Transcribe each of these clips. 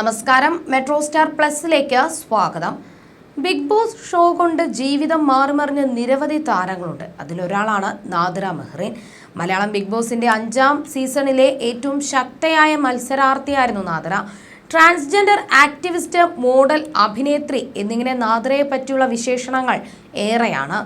നമസ്കാരം. Metro star പ്ലസിലേക്ക് സ്വാഗതം. Big boss show കൊണ്ട് ജീവിതം മാറിമറിഞ്ഞ നിരവധി താരങ്ങളുണ്ട്. അതിലൊരാളാണ് നാദിര മെഹ്റീൻ. മലയാളം ബിഗ് ബോസിന്റെ അഞ്ചാം സീസണിലെ ഏറ്റവും ശക്തയായ മത്സരാർത്ഥിയായിരുന്നു നാദിര. ട്രാൻസ്ജെൻഡർ ആക്ടിവിസ്റ്റ് മോഡൽ അഭിനേത്രി എന്നിങ്ങനെ നാദിരയെ പറ്റിയുള്ള വിശേഷണങ്ങൾ ഏറെയാണ്.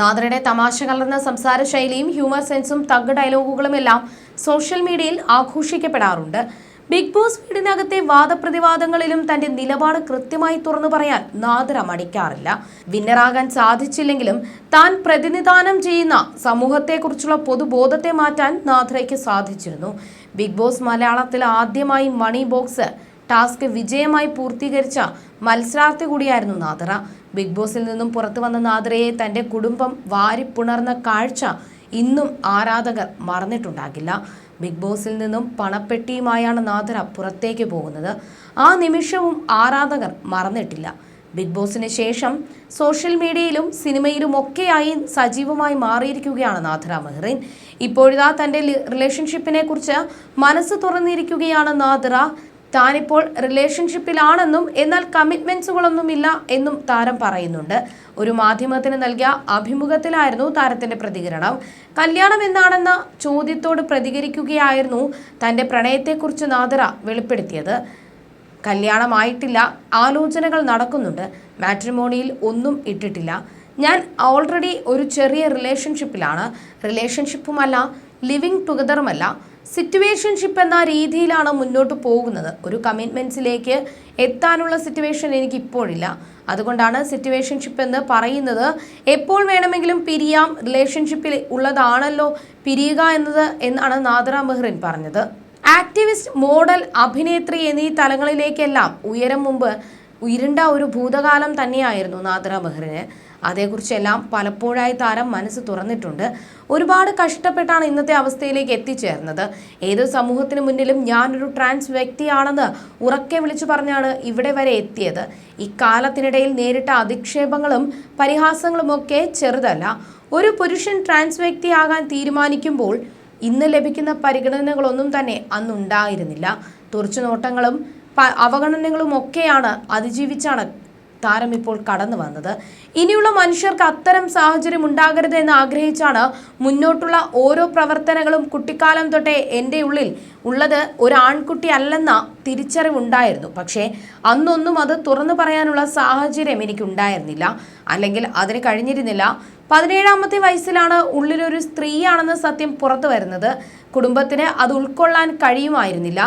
നാദറയുടെ തമാശ കലർന്ന സംസാര ശൈലിയും ഹ്യൂമർ സെൻസും തഗ് ഡയലോഗുകളുമെല്ലാം സോഷ്യൽ മീഡിയയിൽ ആഘോഷിക്കപ്പെടാറുണ്ട്. ബിഗ് ബോസ് വീടിനകത്തെ വാദപ്രതിവാദങ്ങളിലും തന്റെ നിലപാട് കൃത്യമായി തുറന്നു പറയാൻ നാദര മടിക്കാറില്ല വിന്നറാകാൻ സാധിച്ചില്ലെങ്കിലും താൻ പ്രതിനിധാനം ചെയ്യുന്ന സമൂഹത്തെക്കുറിച്ചുള്ള പൊതുബോധത്തെ മാറ്റാൻ നാദ്രയ്ക്ക് സാധിച്ചിരുന്നു. ബിഗ് ബോസ് മലയാളത്തിൽ ആദ്യമായി മണി ബോക്സ് ടാസ്ക് വിജയമായി പൂർത്തീകരിച്ച മത്സരാർത്ഥി കൂടിയായിരുന്നു നാദറ. ബിഗ് ബോസിൽ നിന്നും പുറത്തു വന്ന നാദരയെ തന്റെ കുടുംബം വാരിപ്പുണർന്ന കാഴ്ച ഇന്നും ആരാധകർ മറന്നിട്ടുണ്ടാകില്ല. ബിഗ് ബോസിൽ നിന്നും പണപ്പെട്ടിയുമായാണ് നാദര പുറത്തേക്ക് പോകുന്നത്. ആ നിമിഷവും ആരാധകർ മറന്നിട്ടില്ല. ബിഗ് ബോസിന് ശേഷം സോഷ്യൽ മീഡിയയിലും സിനിമയിലും ഒക്കെയായി സജീവമായി മാറിയിരിക്കുകയാണ് നാഥുര മെഹ്റീൻ. ഇപ്പോഴിതാ തന്റെ റിലേഷൻഷിപ്പിനെ കുറിച്ച് മനസ്സ് തുറന്നിരിക്കുകയാണ് നാദിറ താനിപ്പോൾ റിലേഷൻഷിപ്പിലാണെന്നും എന്നാൽ കമ്മിറ്റ്മെന്റ്സുകളൊന്നുമില്ല എന്നും താരം പറയുന്നുണ്ട്. ഒരു മാധ്യമത്തിന് നൽകിയ അഭിമുഖത്തിലായിരുന്നു താരത്തിന്റെ പ്രതികരണം. കല്യാണം എന്നാണെന്ന ചോദ്യത്തോട് പ്രതികരിക്കുകയായിരുന്നു തന്റെ പ്രണയത്തെക്കുറിച്ച് നാദറ വെളിപ്പെടുത്തിയത്. കല്യാണമായിട്ടില്ല ആലോചനകൾ നടക്കുന്നുണ്ട്. മാട്രിമോണിയിൽ ഒന്നും ഇട്ടിട്ടില്ല. ഞാൻ ഓൾറെഡി ഒരു ചെറിയ റിലേഷൻഷിപ്പിലാണ്. റിലേഷൻഷിപ്പുമല്ല ലിവിങ് ടുഗദറുമല്ല. സിറ്റുവേഷൻഷിപ്പ് എന്ന രീതിയിലാണ് മുന്നോട്ട് പോകുന്നത്. ഒരു കമ്മിറ്റ്മെന്റ്സിലേക്ക് എത്താനുള്ള സിറ്റുവേഷൻ എനിക്ക് ഇപ്പോഴില്ല. അതുകൊണ്ടാണ് സിറ്റുവേഷൻഷിപ്പ് എന്ന് പറയുന്നത്. എപ്പോൾ വേണമെങ്കിലും പിരിയാം. റിലേഷൻഷിപ്പിൽ ഉള്ളതാണല്ലോ പിരിയുക എന്നത് എന്നാണ് നാദറ മെഹ്റിൻ പറഞ്ഞത്. ആക്ടിവിസ്റ്റ് മോഡൽ അഭിനേത്രി എന്നീ തലങ്ങളിലേക്കെല്ലാം ഉയരം മുമ്പ് ഇരുണ്ട ഒരു ഭൂതകാലം തന്നെയായിരുന്നു നാദറ മെഹ്റിന്. അതേക്കുറിച്ചെല്ലാം പലപ്പോഴായി താരം മനസ്സ് തുറന്നിട്ടുണ്ട്. ഒരുപാട് കഷ്ടപ്പെട്ടാണ് ഇന്നത്തെ അവസ്ഥയിലേക്ക് എത്തിച്ചേർന്നത്. ഏത് സമൂഹത്തിന് മുന്നിലും ഞാനൊരു ട്രാൻസ് വ്യക്തിയാണെന്ന് ഉറക്കെ വിളിച്ചു പറഞ്ഞാണ് ഇവിടെ വരെ എത്തിയത്. ഇക്കാലത്തിനിടയിൽ നേരിട്ട അധിക്ഷേപങ്ങളും പരിഹാസങ്ങളുമൊക്കെ ചെറുതല്ല. ഒരു പുരുഷൻ ട്രാൻസ് വ്യക്തിയാകാൻ തീരുമാനിക്കുമ്പോൾ ഇന്ന് ലഭിക്കുന്ന പരിഗണനകളൊന്നും തന്നെ അന്നുണ്ടായിരുന്നില്ല. തുറച്ചുനോട്ടങ്ങളും നോട്ടങ്ങളും അവഗണനകളും ഒക്കെയാണ് അതിജീവിച്ചാണ് താരം ഇപ്പോൾ കടന്നു വന്നത്. ഇനിയുള്ള മനുഷ്യർക്ക് അത്തരം സാഹചര്യം ഉണ്ടാകരുത് എന്ന് ആഗ്രഹിച്ചാണ് മുന്നോട്ടുള്ള ഓരോ പ്രവർത്തനങ്ങളും കുട്ടിക്കാലം തൊട്ടേ എന്റെ ഉള്ളിൽ ഉള്ളത് ഒരു ആൺകുട്ടി അല്ലെന്ന തിരിച്ചറിവുണ്ടായിരുന്നു. പക്ഷേ അന്നൊന്നും അത് തുറന്നു പറയാനുള്ള സാഹചര്യം എനിക്കുണ്ടായിരുന്നില്ല. അല്ലെങ്കിൽ അതിന് കഴിഞ്ഞിരുന്നില്ല. പതിനേഴാമത്തെ വയസ്സിലാണ് ഉള്ളിലൊരു സ്ത്രീയാണെന്ന സത്യം പുറത്തു വരുന്നത്. കുടുംബത്തിന് അത് ഉൾക്കൊള്ളാൻ കഴിയുമായിരുന്നില്ല.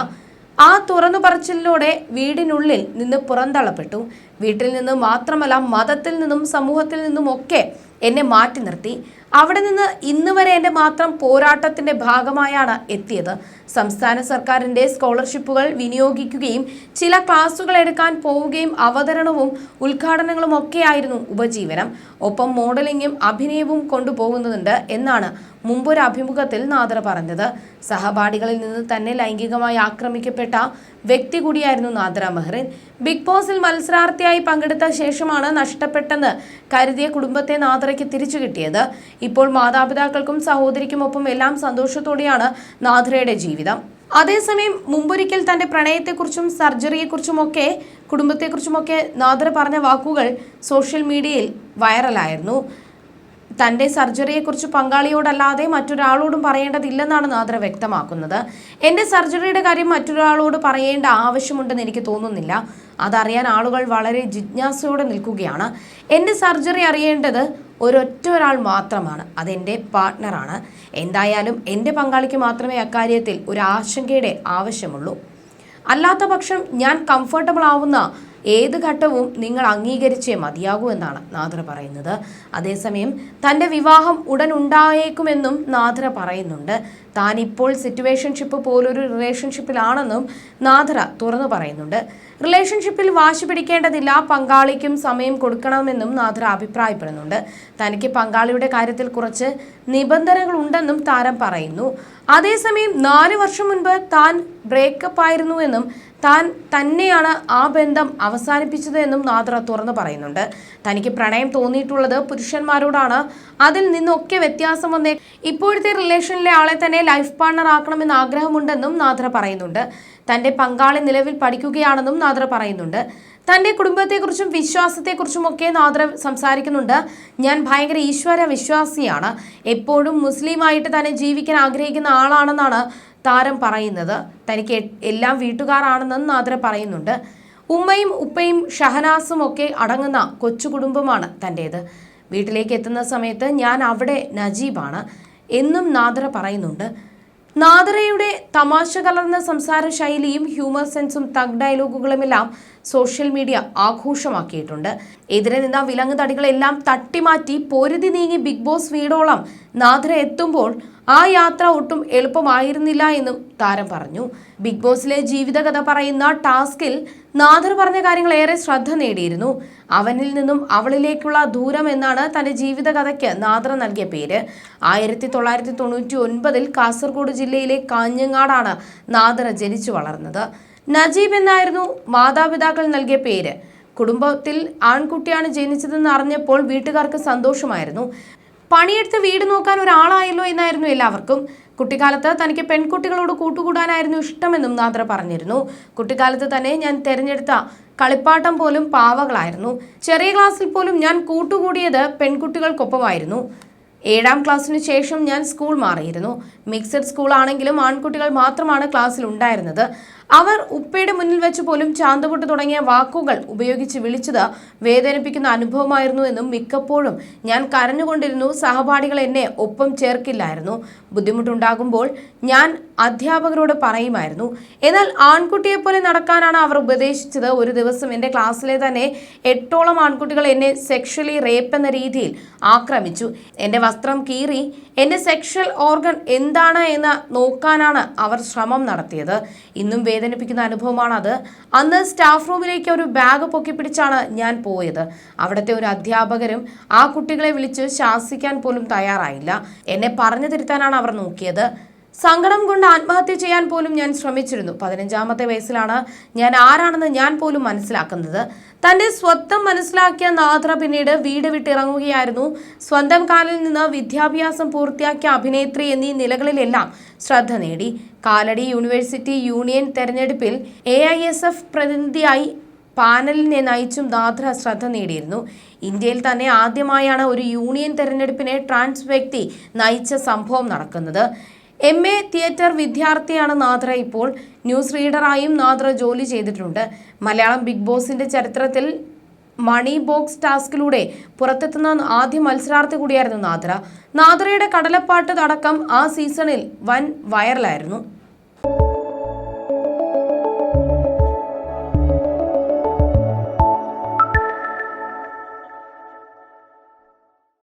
ആ തുറന്നു പറച്ചിലിലൂടെ വീടിനുള്ളിൽ നിന്ന് പുറന്തള്ളപ്പെട്ടു. വീട്ടിൽ നിന്നും മാത്രമല്ല മതത്തിൽ നിന്നും സമൂഹത്തിൽ നിന്നും ഒക്കെ എന്നെ മാറ്റി നിർത്തി. അവിടെ നിന്ന് ഇന്ന് വരെ എന്റെ മാത്രം പോരാട്ടത്തിന്റെ ഭാഗമായാണ് എത്തിയത്. സംസ്ഥാന സർക്കാരിന്റെ സ്കോളർഷിപ്പുകൾ വിനിയോഗിക്കുകയും ചില ക്ലാസ്സുകൾ എടുക്കാൻ പോവുകയും അവതരണവും ഉദ്ഘാടനങ്ങളും ഒക്കെയായിരുന്നു ഉപജീവനം. ഒപ്പം മോഡലിങ്ങും അഭിനയവും കൊണ്ടുപോകുന്നുണ്ട് എന്നാണ് മുമ്പൊരു അഭിമുഖത്തിൽ നാദർ പറഞ്ഞത്. സഹപാഠികളിൽ നിന്ന് തന്നെ ലൈംഗികമായി ആക്രമിക്കപ്പെട്ട വ്യക്തി കൂടിയായിരുന്നു നാദ്ര മെഹ്റിൻ ബിഗ് ബോസിൽ മത്സരാർത്ഥിയായി പങ്കെടുത്ത ശേഷമാണ് നഷ്ടപ്പെട്ടെന്ന് കരുതിയ കുടുംബത്തെ നാദ്രയ്ക്ക് തിരിച്ചു കിട്ടിയത്. ഇപ്പോൾ മാതാപിതാക്കൾക്കും സഹോദരിക്കുമൊപ്പം എല്ലാം സന്തോഷത്തോടെയാണ് നാദ്രയുടെ ജീവിതം. അതേസമയം മുമ്പൊരിക്കൽ തന്റെ പ്രണയത്തെക്കുറിച്ചും സർജറിയെക്കുറിച്ചുമൊക്കെ കുടുംബത്തെക്കുറിച്ചുമൊക്കെ നാദ്ര പറഞ്ഞ വാക്കുകൾ സോഷ്യൽ മീഡിയയിൽ വൈറലായിരുന്നു. തന്റെ സർജറിയെക്കുറിച്ച് പങ്കാളിയോടല്ലാതെ മറ്റൊരാളോടും പറയേണ്ടതില്ലെന്നാണ് നാദ്ര വ്യക്തമാക്കുന്നത്. എന്റെ സർജറിയുടെ കാര്യം മറ്റൊരാളോട് പറയേണ്ട ആവശ്യമുണ്ടെന്ന് എനിക്ക് തോന്നുന്നില്ല. അതറിയാൻ ആളുകൾ വളരെ ജിജ്ഞാസയോടെ നിൽക്കുകയാണ്. എന്റെ സർജറി അറിയേണ്ടത് ഒരൊറ്റ ഒരാൾ മാത്രമാണ്. അതെന്റെ പാർട്ട്ണറാണ് എന്തായാലും എന്റെ പങ്കാളിക്ക് മാത്രമേ അക്കാര്യത്തിൽ ഒരു ആശങ്കയുടെ ആവശ്യമുള്ളൂ. അല്ലാത്ത പക്ഷം ഞാൻ കംഫർട്ടബിൾ ആവുന്ന ഏത് ഘട്ടവും നിങ്ങൾ അംഗീകരിച്ചേ മതിയാകൂ എന്നാണ് നാദ്ര പറയുന്നത്. അതേസമയം തന്റെ വിവാഹം ഉടൻ ഉണ്ടായേക്കുമെന്നും നാദ്ര പറയുന്നുണ്ട്. താൻ ഇപ്പോൾ സിറ്റുവേഷൻഷിപ്പ് പോലൊരു റിലേഷൻഷിപ്പിലാണെന്നും നാദ്ര തുറന്നു പറയുന്നുണ്ട്. റിലേഷൻഷിപ്പിൽ വാശി പിടിക്കേണ്ടതില്ല പങ്കാളിക്കും സമയം കൊടുക്കണമെന്നും നാദ്ര അഭിപ്രായപ്പെടുന്നുണ്ട്. തനിക്ക് പങ്കാളിയുടെ കാര്യത്തിൽ കുറച്ച് നിബന്ധനകൾ ഉണ്ടെന്നും താരം പറയുന്നു. അതേസമയം നാല് വർഷം മുൻപ് താൻ ബ്രേക്കപ്പ് ആയിരുന്നുവെന്നും താൻ തന്നെയാണ് ആ ബന്ധം അവസാനിപ്പിച്ചത് എന്നും നാദ്ര തുറന്നു പറയുന്നുണ്ട്. തനിക്ക് പ്രണയം തോന്നിയിട്ടുള്ളത് പുരുഷന്മാരോടാണ്. അതിൽ നിന്നൊക്കെ വ്യത്യാസം വന്നേ ഇപ്പോഴത്തെ റിലേഷനിലെ ആളെ തന്നെ ലൈഫ് പാർട്ണർ ആക്കണമെന്ന് ആഗ്രഹമുണ്ടെന്നും നാദ്ര പറയുന്നുണ്ട്. തന്റെ പങ്കാളി നിലവിൽ പഠിക്കുകയാണെന്നും നാദ്ര പറയുന്നുണ്ട്. തന്റെ കുടുംബത്തെക്കുറിച്ചും വിശ്വാസത്തെക്കുറിച്ചും ഒക്കെ നാദ്ര സംസാരിക്കുന്നുണ്ട്. ഞാൻ ഭയങ്കര ഈശ്വര വിശ്വാസിയാണ് എപ്പോഴും മുസ്ലിമായിട്ട് തന്നെ ജീവിക്കാൻ ആഗ്രഹിക്കുന്ന ആളാണെന്നാണ് താരം പറയുന്നത്. തനിക്ക് എല്ലാം വീട്ടുകാരാണെന്നും നാദ്ര പറയുന്നുണ്ട്. ഉമ്മയും ഉപ്പയും ഷഹനാസും ഒക്കെ അടങ്ങുന്ന കൊച്ചു കുടുംബമാണ് തന്റേത് വീട്ടിലേക്ക് എത്തുന്ന സമയത്ത് ഞാൻ അവിടെ നജീബാണ്. എന്നും നാദറ പറയുന്നുണ്ട്. നാദറയുടെ തമാശ കലർന്ന സംസാര ശൈലിയും ഹ്യൂമർ സെൻസും തഗ് ഡയലോഗുകളുമെല്ലാം സോഷ്യൽ മീഡിയ ആഘോഷമാക്കിയിട്ടുണ്ട്. എതിരെ നിന്ന വിലങ്ങ് തടികളെല്ലാം തട്ടിമാറ്റി പൊരുതി നീങ്ങി ബിഗ് ബോസ് വീടോളം നാദറ എത്തുമ്പോൾ ആ യാത്ര ഒട്ടും എളുപ്പമായിരുന്നില്ല എന്നും താരം പറഞ്ഞു. ബിഗ് ബോസിലെ ജീവിതകഥ പറയുന്ന ടാസ്കിൽ നാഥർ പറഞ്ഞ കാര്യങ്ങൾ ഏറെ ശ്രദ്ധ നേടിയിരുന്നു. അവനിൽ നിന്നും അവളിലേക്കുള്ള ദൂരം എന്നാണ് തന്റെ ജീവിതകഥയ്ക്ക് നാദർ നൽകിയ പേര്. ആയിരത്തി തൊള്ളായിരത്തി തൊണ്ണൂറ്റി ഒൻപതിൽ കാസർഗോഡ് ജില്ലയിലെ കാഞ്ഞങ്ങാടാണ് നാദർ ജനിച്ചു വളർന്നത്. നജീബ് എന്നായിരുന്നു മാതാപിതാക്കൾ നൽകിയ പേര്. കുടുംബത്തിൽ ആൺകുട്ടിയാണ് ജനിച്ചതെന്ന് അറിഞ്ഞപ്പോൾ വീട്ടുകാർക്ക് സന്തോഷമായിരുന്നു. പണിയെടുത്ത് വീട് നോക്കാൻ ഒരാളായല്ലോ എന്നായിരുന്നു എല്ലാവർക്കും. കുട്ടിക്കാലത്ത് തനിക്ക് പെൺകുട്ടികളോട് കൂട്ടുകൂടാനായിരുന്നു ഇഷ്ടമെന്നും നാദ്ര പറഞ്ഞിരുന്നു. കുട്ടിക്കാലത്ത് തന്നെ ഞാൻ തിരഞ്ഞെടുത്ത കളിപ്പാട്ടം പോലും പാവകളായിരുന്നു. ചെറിയ ക്ലാസ്സിൽ പോലും ഞാൻ കൂട്ടുകൂടിയത് പെൺകുട്ടികൾക്കൊപ്പമായിരുന്നു. ഏഴാം ക്ലാസ്സിന് ശേഷം ഞാൻ സ്കൂൾ മാറിയിരുന്നു. മിക്സഡ് സ്കൂളാണെങ്കിലും ആൺകുട്ടികൾ മാത്രമാണ് ക്ലാസ്സിൽ ഉണ്ടായിരുന്നത്. അവർ ഉപ്പയുടെ മുന്നിൽ വെച്ച് പോലും ചാന്തപൊട്ട് തുടങ്ങിയ വാക്കുകൾ ഉപയോഗിച്ച് വിളിച്ചത് വേദനിപ്പിക്കുന്ന അനുഭവമായിരുന്നു എന്നും മിക്കപ്പോഴും ഞാൻ കരഞ്ഞുകൊണ്ടിരുന്നു. സഹപാഠികൾ എന്നെ ഒപ്പം ചേർക്കില്ലായിരുന്നു. ബുദ്ധിമുട്ടുണ്ടാകുമ്പോൾ ഞാൻ അധ്യാപകരോട് പറയുമായിരുന്നു. എന്നാൽ ആൺകുട്ടിയെ പോലെ നടക്കാനാണ് അവർ ഉപദേശിച്ചത്. ഒരു ദിവസം എന്റെ ക്ലാസ്സിലെ തന്നെ എട്ടോളം ആൺകുട്ടികൾ എന്നെ സെക്ഷലി റേപ്പ് എന്ന രീതിയിൽ ആക്രമിച്ചു. എന്റെ വസ്ത്രം കീറി എന്റെ സെക്ഷൽ ഓർഗൻ എന്താണ് എന്ന് നോക്കാനാണ് അവർ ശ്രമം നടത്തിയത്. ഇന്നും വേദനിപ്പിക്കുന്ന അത് അന്ന് സ്റ്റാഫ് റൂമിലേക്ക് ഒരു ബാഗ് പൊക്കിപ്പിടിച്ചാണ് ഞാൻ പോയത്. അവിടുത്തെ ഒരു അധ്യാപകരും ആ കുട്ടികളെ വിളിച്ച് ശാസിക്കാൻ പോലും തയ്യാറായില്ല. എന്നെ പറഞ്ഞു തിരുത്താനാണ് അവർ നോക്കിയത്. സങ്കടം കൊണ്ട് ആത്മഹത്യ ചെയ്യാൻ പോലും ഞാൻ ശ്രമിച്ചിരുന്നു. പതിനഞ്ചാമത്തെ വയസ്സിലാണ് ഞാൻ ആരാണെന്ന് ഞാൻ പോലും മനസ്സിലാക്കുന്നത്. തന്റെ സ്വത്വം മനസ്സിലാക്കിയ നാദ്ര പിന്നീട് വീട് വിട്ടിറങ്ങുകയായിരുന്നു. സ്വന്തം കാലിൽ നിന്ന് വിദ്യാഭ്യാസം പൂർത്തിയാക്കിയ അഭിനേത്രി എന്നീ നിലകളിലെല്ലാം ശ്രദ്ധ നേടി. കാലടി യൂണിവേഴ്സിറ്റി യൂണിയൻ തെരഞ്ഞെടുപ്പിൽ എ ഐ എസ് എഫ് പ്രതിനിധിയായി പാനലിനെ നയിച്ചും നാദ്ര ശ്രദ്ധ നേടിയിരുന്നു. ഇന്ത്യയിൽ തന്നെ ആദ്യമായാണ് ഒരു യൂണിയൻ തെരഞ്ഞെടുപ്പിനെ ട്രാൻസ് വ്യക്തി നയിച്ച സംഭവം നടക്കുന്നത്. എം എ തിയേറ്റർ വിദ്യാർത്ഥിയാണ് നാദ്ര. ഇപ്പോൾ ന്യൂസ് റീഡറായും നാദ്ര ജോലി ചെയ്തിട്ടുണ്ട്. മലയാളം ബിഗ് ബോസിന്റെ ചരിത്രത്തിൽ മണി ബോക്സ് ടാസ്കിലൂടെ പുറത്തെത്തുന്ന ആദ്യ മത്സരാർത്ഥി കൂടിയായിരുന്നു നാദ്ര. നാദ്രയുടെ കടലപ്പാട്ട് അടക്കം ആ സീസണിൽ വൻ വൈറലായിരുന്നു.